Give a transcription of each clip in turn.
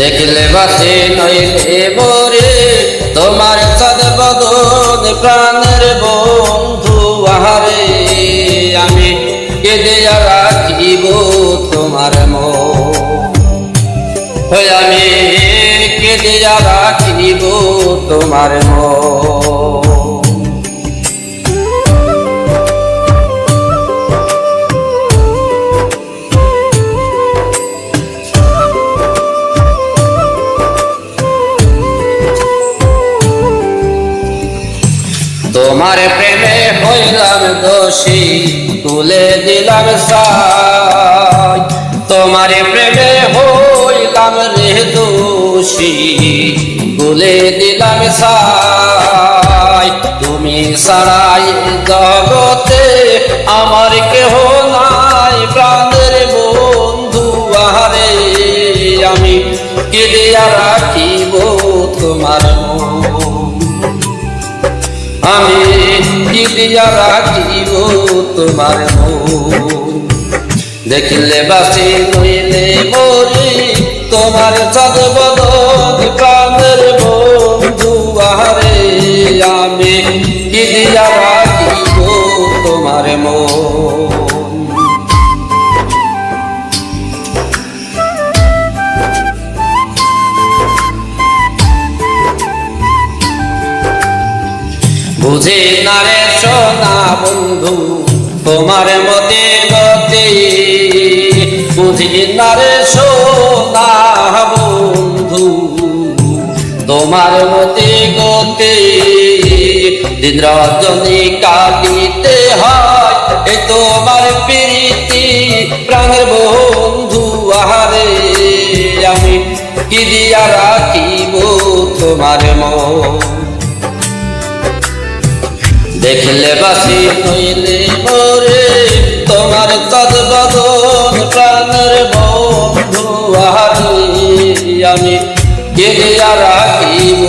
দেখলে বাসে নইলে বরে তোমার চাঁদ বদন প্রাণের বন্ধু, আহারে, আমি কেঁদে রাখিব তোমার মন। আমি কেঁদে রাখিব তোমার মন। তোমার প্রেমে হইলাম দোষী, তুলে দিলাম সাই তোমার প্রেমে হইলাম রে দোষী, তুলে দিলাম সাই তুমি সারাই জগতে আমার কেহ নাই, প্রাণের বন্ধু আহারে। আমি কেঁদে রাখিব দিদিয়া রাখিব তোমার দেখিলে বাসি নইলে মরি তোমার চাঁদ বুঝি না রে সোনা বন্ধু, তোমার মতে গতি। বুঝি না রে সোনা বন্ধু, তোমার মতে গতি। দিন রজনী কাটিতে হয়, এ তোমার প্রীতি, প্রাণের বন্ধু আহারে। আমি কি দিয়া রাখিব? দেখলে বাসি। হইলে মরে তোমার তদ বদন প্রাণের বন্ধু আহারি আমি। কে রাখিব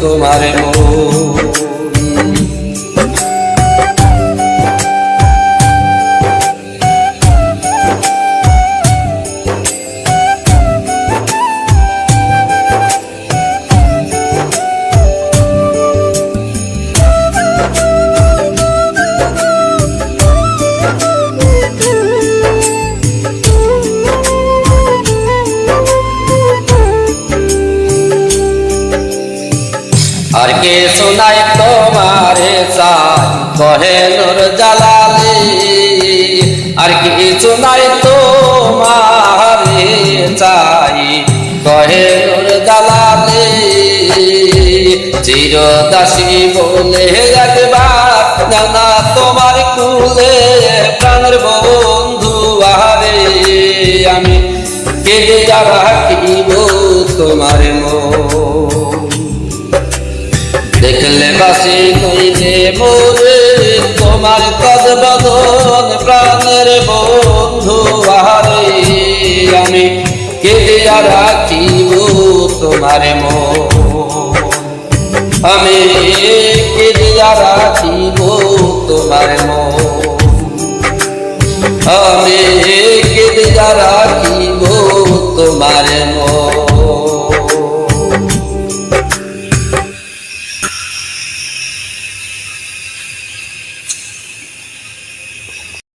তোমার মন? আর কে শোনাই তোমারে কহে নুর জালালি। আর কে শোনাই তোমারে চাই, কহে নুর জালালি। চির দাসী বলে একবার জানা কেঁদে রাখিব তোমার মো আমি কেঁদে রাখিব তোমার মো আমি কেঁদে রাখিব তোমার মন।